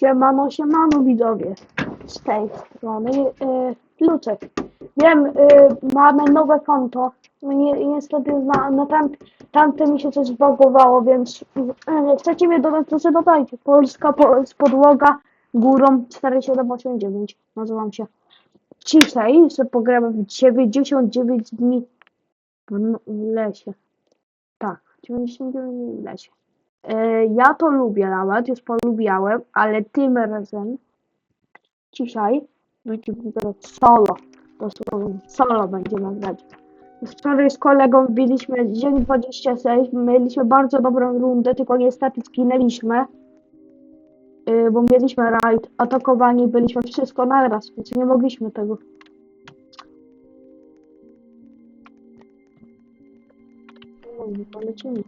Siemano, siemano widzowie. Z tej strony y, Luczek. Wiem, y, mamy nowe konto. Nie, niestety na, na tam, tamte mi się coś zbagowało, więc y, chcecie mnie dodać, to dodajcie. Polska po, z podłoga górą 4789. Nazywam się. Dzisiaj sobie pogramy w 99 dni w lesie. Tak, 99 dni w lesie. E, Ja to lubię nawet, już polubiałem, ale tym razem dzisiaj będziemy grać solo. Dosłownie solo będziemy grać. Wczoraj z kolegą wbiliśmy dzień 26, mieliśmy bardzo dobrą rundę, tylko niestety zginęliśmy. Yy, bo mieliśmy rajd, atakowani byliśmy wszystko naraz, więc nie mogliśmy tego. No, polecimy.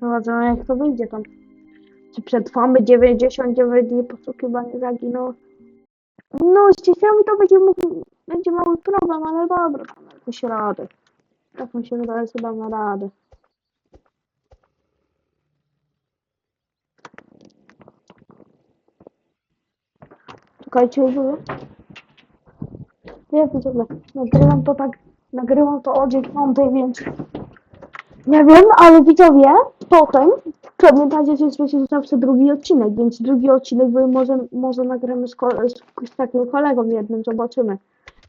Zobaczymy jak to wyjdzie tam. Czy przetrwamy 99 dni poszukiwania zaginął? No, z dzieciami to będzie mógł, będzie mały problem, ale dobra, damy jakąś radę. Tak mi się wydaje, że damy radę. Czekajcie, już Nie wiem, co nagrywam to tak, nagrywam to o 9, więc nie wiem, ale widzowie, potem pamiętajcie, że właśnie zawsze drugi odcinek, więc drugi odcinek wy może, może nagramy z, ko- z, z takim kolegą jednym, zobaczymy.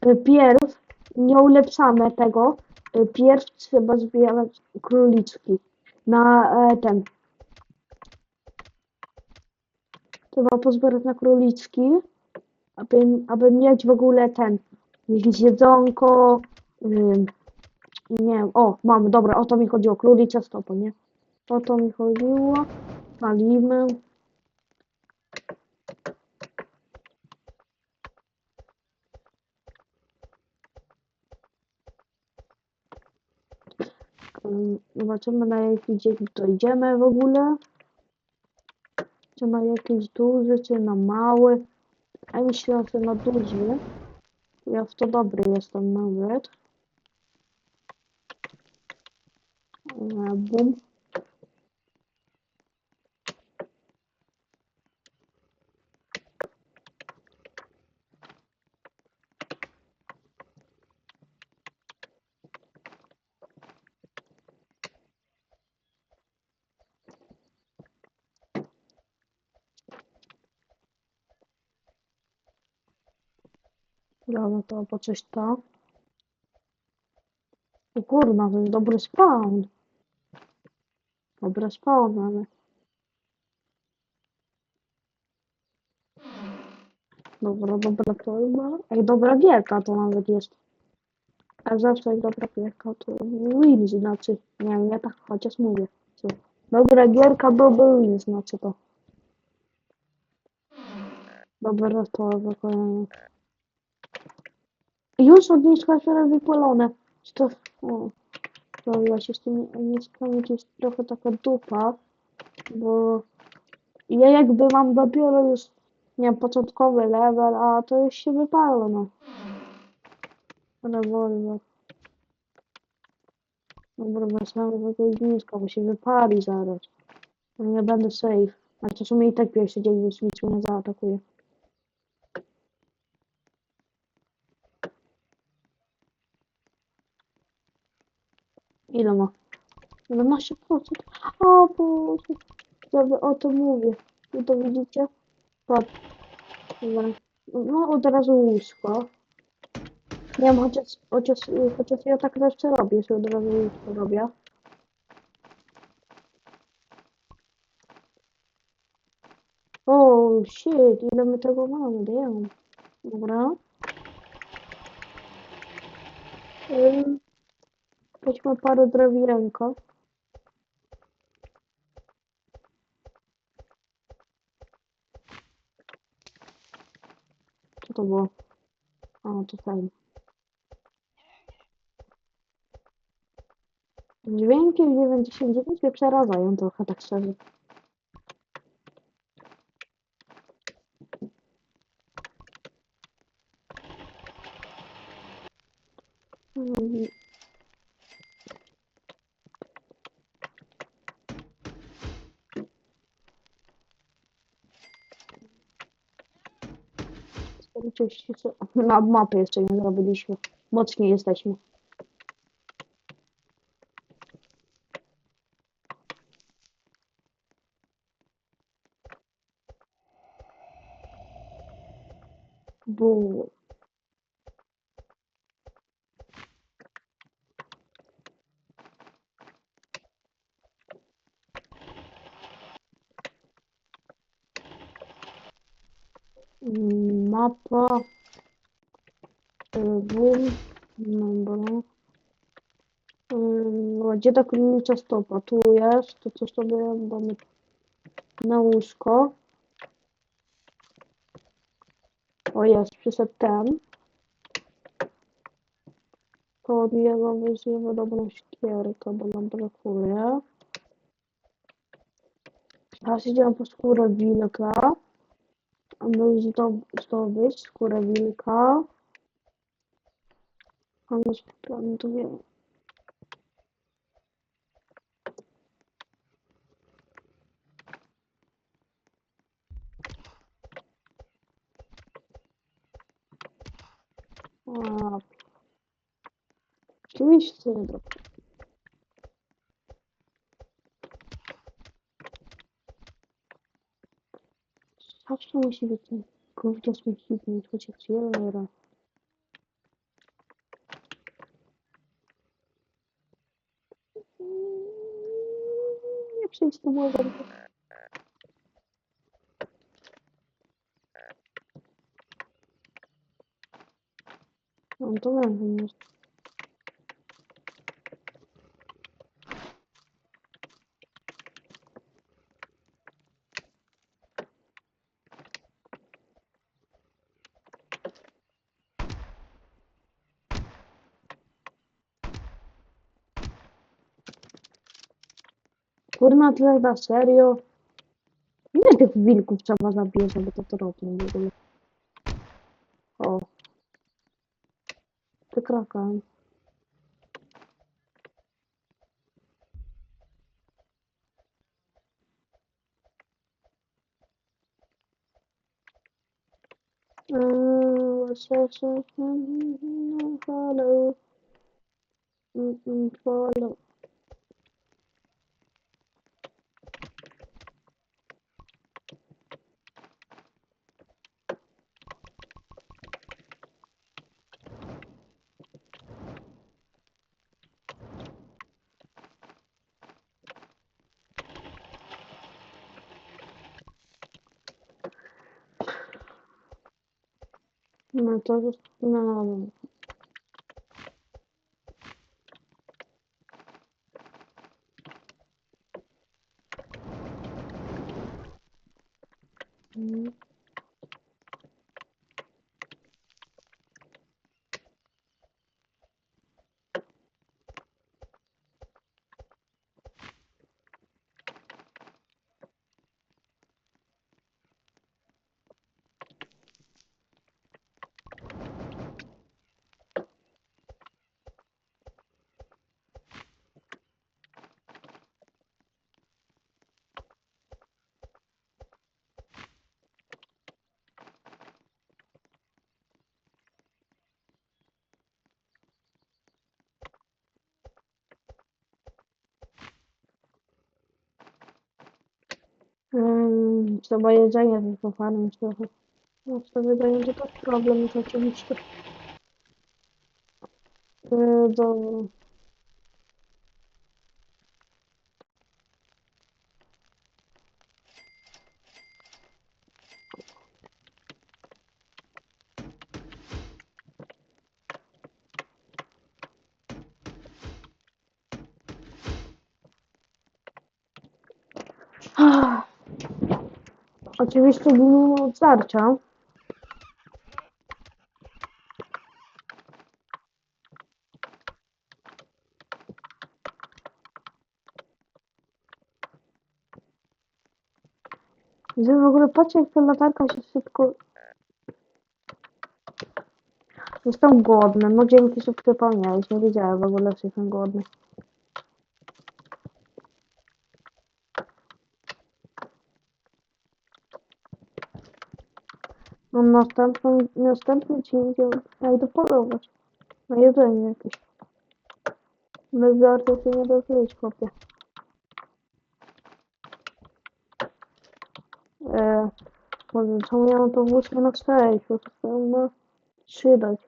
Y, Pierw nie ulepszamy tego, y, pierw trzeba zbierać króliczki na e, ten. Trzeba pozbierać na króliczki, aby, aby mieć w ogóle ten, jakieś jedzonko, ym, nie wiem, o, mamy, dobra, o to mi chodziło, królicze stopy, nie? O to mi chodziło, palimy. Ym, Zobaczymy na jaki dzień dojdziemy w ogóle. Czy na jakiś duży, czy na mały. Ja myślę, że na duży. Ja w to dobry jestem nawet. E, Bum. Dobra, to po coś to. O kurna, to jest dobry spawn. Dobry spawn, ale... Dobra, dobra, chyba... Ej, dobra gierka to nawet jest. A zawsze jak dobra gierka to win znaczy. Nie wiem, ja tak chociaż mówię. Dobra gierka byłby win znaczy to. Dobra, to wykonanie. Już ognisko się wypalone. Czy to... O. Ja się z tymi ogniskami to jest trochę taka dupa, bo ja jakby mam dopiero już, nie wiem, początkowy level, a to już się wypalo, no. Rewolwer. Dobra, wracamy do tego ogniska, bo się wypali zaraz. Ja nie będę safe. Ale to w sumie i tak pierwszy dzień już nic mnie nie zaatakuje. Ile ma? 11%. O Boże. Dobra, o to mówię. Wy to widzicie? Dobra. No od razu łóżko. Nie wiem, chociaż, chociaż, chociaż ja tak zawsze robię, że od razu łóżko robię. O, shit, ile my tego mamy, damn. Dobra. Weźmy parę drewienko. To było? A, to fajnie. Dźwięki w 99 mnie przerażają trochę, tak szczerze. Mm, Gdzieś się- na mapy jeszcze nie zrobiliśmy. Mocniej jesteśmy. Bu. Mapa. Y, Boom. Ym, no, Gdzie ta królnicza stopa? Tu jest. To co sobie mamy na łóżko. O jest, przyszedł ten. To od niego weźmiemy dobrą szkierkę, bo nam brakuje. Teraz idziemy po skórę wilka. Aby zdob- zdobyć skórę wilka. Nasz plan to wiem. Oczywiście, nie dobra. Zawsze musi być ten gówno śmiechitny, chociaż jeden raz. Nie przyjdź do mojego. No to wiem, jest. Kurna, tyle na serio. Ile tych wilków trzeba zabić, żeby to to robić w ogóle? O. Ty krakam. Uh, follow. Mm-mm, follow. No to, no, Ym, trzeba jedzenie tylko trochę. No z tym jedzeniem to problem jest oczywiście. Yy, dobra. Ah. Oczywiście mimo odtarcia. Że w ogóle patrzcie jak ta latarka się szybko... Jestem głodny, no dzięki, że przypomniałeś, nie wiedziałem w ogóle, że jestem głodny. Następny, następny idzie, ja idę polować. Na jedzenie jakieś. Bez żartu się nie da żyć, chłopie. Eee, może czemu mam to włóczkę na 6, bo to sobie ma 3 dać.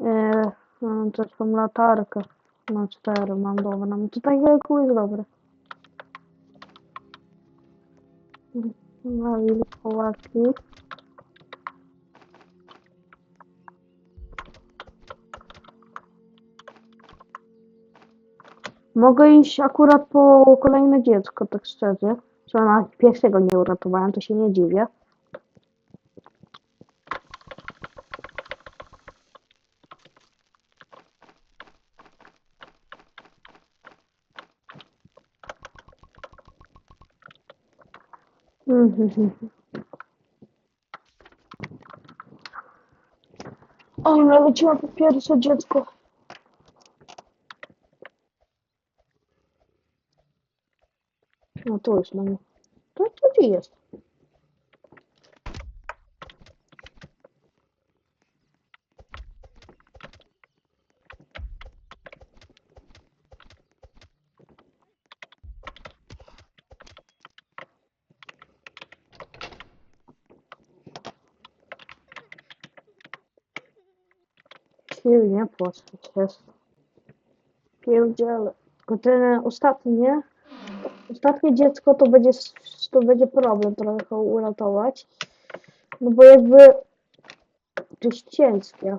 Eee, mam też latarkę. Na 4 mam, dobra. No to jak jest dobre. No i pałaki. Mogę iść akurat po kolejne dziecko, tak szczerze. Że na pierwszego nie uratowałem, to się nie dziwię. Mhm. O, naleciła po pierwsze dziecko. No tu jest mamy. To gdzie jest? Pierdziele. Tylko ten ostatnie, ostatnie dziecko to będzie, to będzie problem trochę uratować. No bo jakby to jest ciężkie.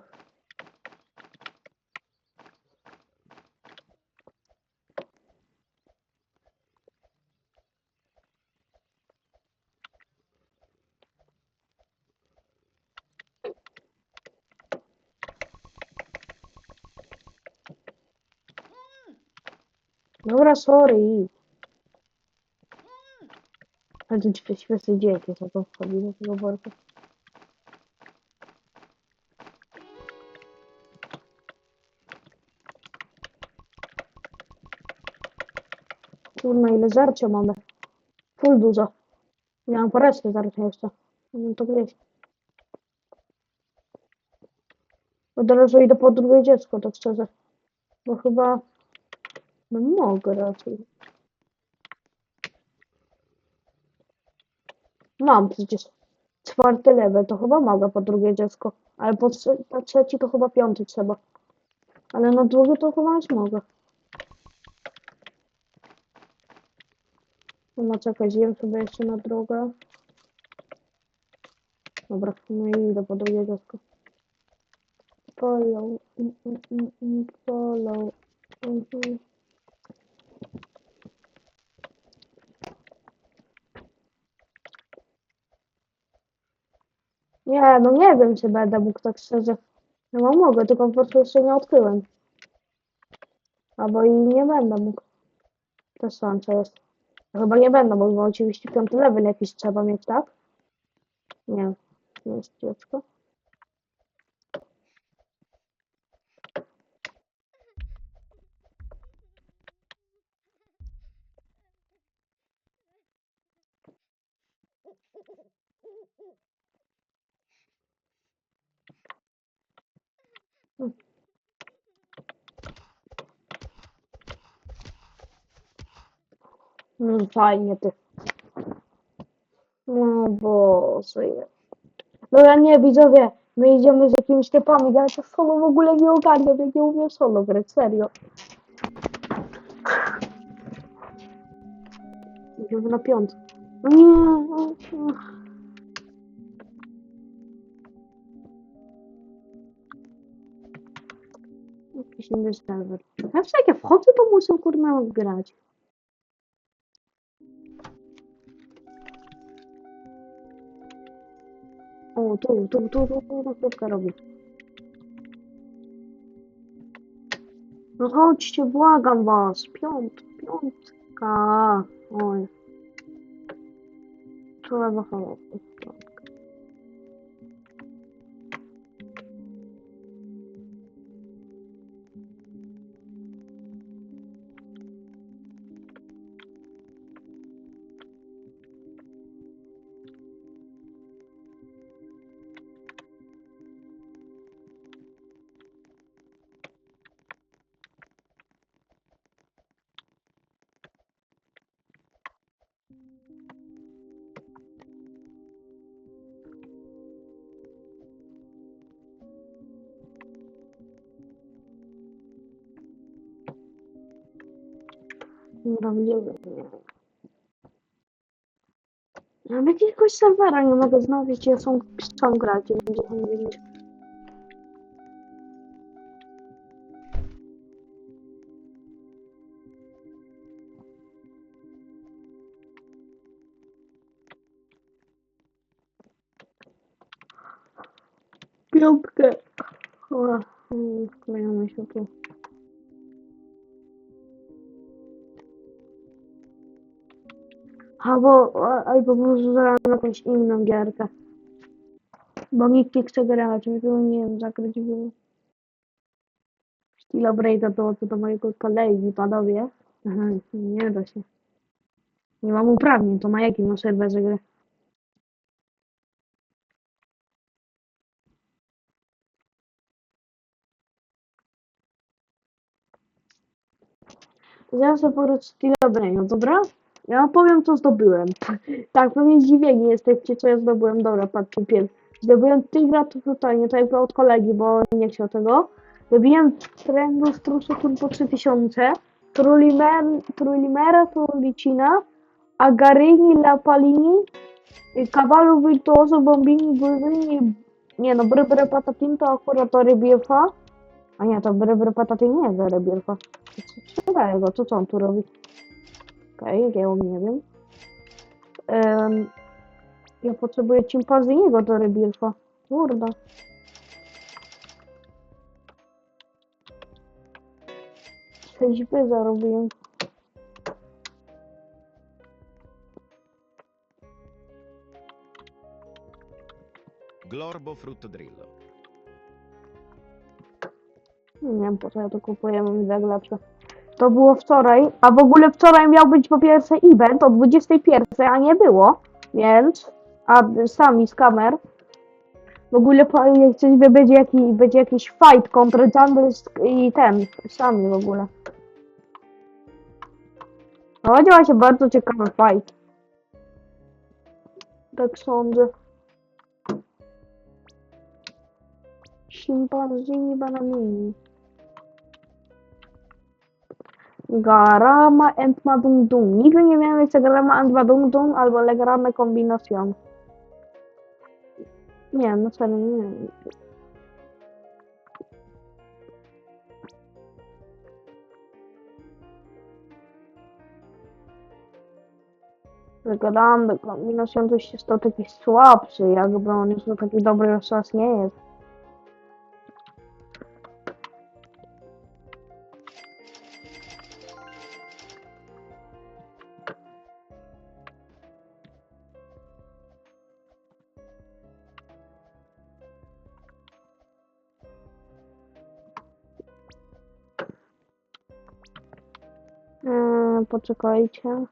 Dobra, sorry. Ale to ci świetny dzięki, co to wchodzi do tego worka. Kurna, ile żarcia mamy. Full dużo. Ja mam po resztę żarcia jeszcze. No to gdzieś. Od razu idę po drugie dziecko, tak szczerze. Bo chyba... No mogę raczej. Mam przecież czwarty level, to chyba mogę po drugie dziecko. Ale po, trze- po trzeci to chyba piąty trzeba. Ale na drugie to chyba już mogę. No czekaj, zjem sobie jeszcze na drogę. Dobra, no i idę po drugie dziecko. Follow, mm, follow. Nie, no nie wiem, czy będę mógł tak szczerze. No no mogę, tylko po prostu jeszcze nie odkryłem. Albo i nie będę mógł. To sądzę jest. Chyba nie będę mógł, bo oczywiście piąty level jakiś trzeba mieć, tak? Nie, nie jest dziecko. Fajnie ty. No Boże. je- Dobra, nie widzowie, my idziemy z jakimiś typami, ja to solo w ogóle nie ogarniam, ja nie umiem solo grać, serio. Idziemy na piątkę. No nie, no, no. Jakiś inny serwer. Zawsze jak ja wchodzę, to muszę kurna grać. O, tu, tu, tu, tu, tu, tu, krótka robi. No chodźcie, błagam was. Piąt, piątka. Oj. Trzeba chować. Nie. Nawet jakiegoś serwera nie mogę znaleźć, ja są, są grać, nie będzie tam wiedzieć. Piątkę. O, wklejamy się tu. Albo, albo może zagram jakąś inną gierkę. Bo nikt nie chce grać, więc nie wiem, zagrać w Stila Breaka dołączę do mojego kolegi, panowie. Nie da się. Nie mam uprawnień, to ma jaki na serwerze gry. Zaraz pograć Stila Breaka, dobra? Ja powiem, co zdobyłem. Tak, pewnie zdziwieni jesteście, co ja zdobyłem. Dobra, patrzcie, pierw. Zdobyłem Tigra tutaj, nie tak jakby od kolegi, bo nie chciał tego. Wybiłem trendu strusu turbo 3000, Trulimer, Trulimera, Trulicina, Agarini, Lapalini, Cavallo Virtuoso, Bombini, Bulbini, nie no, Brybre Patatin to akurat to Rebirfa. A nie, to Brybre Patatin nie jest Rebirfa. Co tego, co, co on tu robi? Okej, okay, ja nie wiem. Em, ja potrzebuję Chimpanziniego do Rebirfa. Kurde. Sześć by zarobiłem. Glorbo Fruttodrillo. Nie wiem po co ja to kupuję, mam wiele lepsze. To było wczoraj, a w ogóle wczoraj miał być po pierwsze event o 21, a nie było, więc, a sami z kamer. W ogóle jak coś będzie, jaki, będzie jakiś fight kontra Jungle i ten, sami w ogóle. No będzie właśnie bardzo ciekawy fight. Tak sądzę. Chimpanzini bananini. Garama and Dung. Nigdy nie miałem jeszcze Garama and Dung albo Legramy kombinacją. Nie, no serio, nie wiem. Legramy kombinacją to się stał taki słabszy, jakby on już taki dobry już nie jest. Poczekajcie.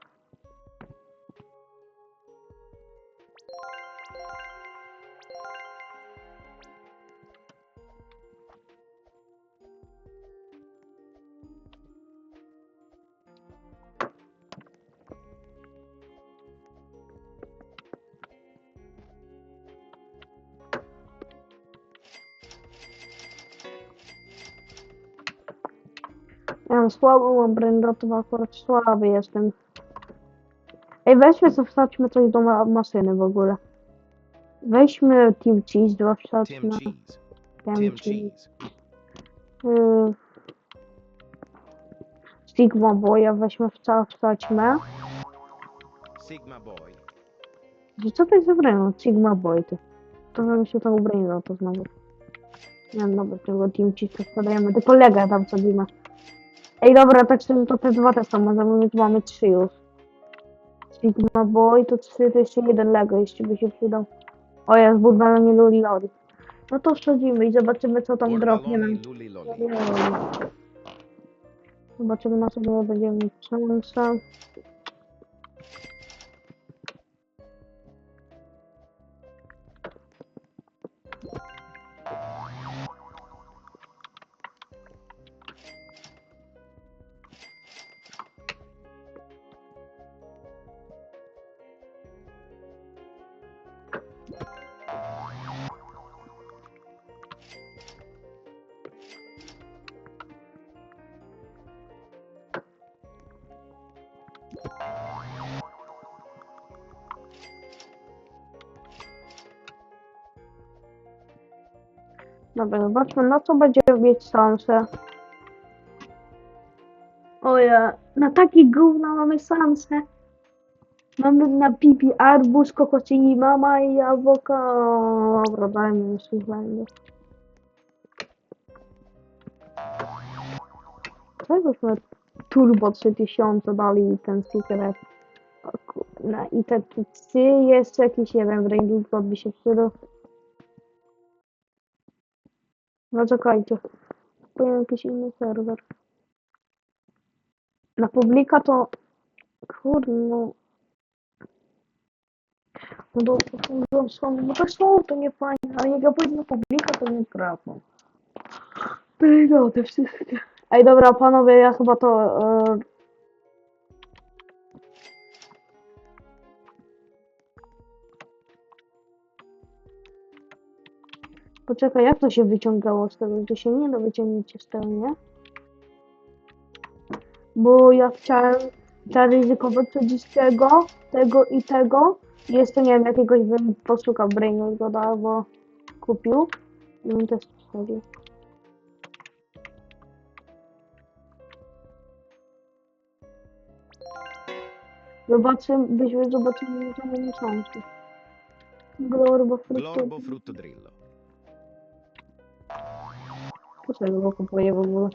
Ja mam słabą brędotę, bo akurat słaby jestem. Ej, weźmy sobie wsadźmy coś do ma maszyny w ogóle. Weźmy Team Cheese, dwa Tim wsadźmy. Cheese. Team Tim Cheese. Cheese. Y, Sigma Boya weźmy wca- wsadźmy. Sigma Boy. I co to jest za brand? Sigma Boy ty. To mi się to ubraniło to znowu. Nie wiem, dobra, tego Team Cheese wkładajemy. Tylko Lega tam wsadzimy. Ej, dobra, tak sobie to te dwa te możemy mieć, mamy trzy już. Sigma Boy to trzy, to jeszcze jeden Lego, jeszcze by się przydał. O, jest budowlanie nie Luli Loli. No to wsadzimy i zobaczymy co tam dropnie nam. Zobaczymy na co było będziemy mieć szansę. Dobra, zobaczmy na co będzie mieć szansę. Oje, na taki gówno mamy szansę. Mamy na pipi arbuz, kokosini mama i awokado. Dobra, dajmy ich będzie. Czegośmy turbo 3000 dali ten secret. Kurna, i te psy jeszcze jakiś, nie wiem, rainbow by się przydał. No czekajcie. Powiem jakiś inny serwer. Na publika to... Kurde, no... No do, do, są, no to są, to nie fajne, ale jak ja pójdę na publika, to nie trafą. No, te wszystkie. Ej, dobra, panowie, ja chyba to... E... Poczekaj, jak to się wyciągało z tego? To się nie da wyciągnięcie z tego, nie? Bo ja chciałem zaryzykować coś tego, tego i tego. Jest to, nie wiem, jakiegoś bym poszukał Brainu go albo kupił. I bym też wstawił. Zobaczymy, byśmy zobaczyli, że nie miesiącu. Glorbo frutto drillo. Po co ja go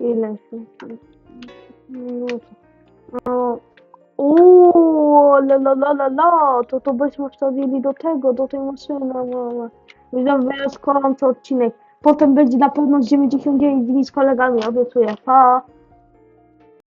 Ile się? No. Uuu, la la la la la, to to byśmy wstawili do tego, do tej maszyny, mama. Widzowie, skończę odcinek. Potem będzie na pewno z 99 dni z kolegami, obiecuję. Pa!